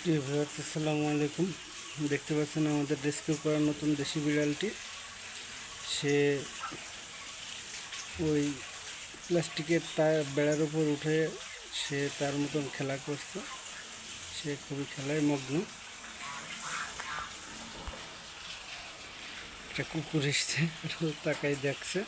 প্রিয় ভিউয়ার্স আসসালামু আলাইকুম। দেখতে পাচ্ছেন আমাদের রেস্কিউ করা নতুন দেশি বিড়ালটি। সে ওই প্লাস্টিকের তার বেড়ার উপর উঠে সে তার মতন খেলা করছে। সে খুবই খেলায় মগ্ন। একটা কুকুর এসছে তাকাই দেখছে।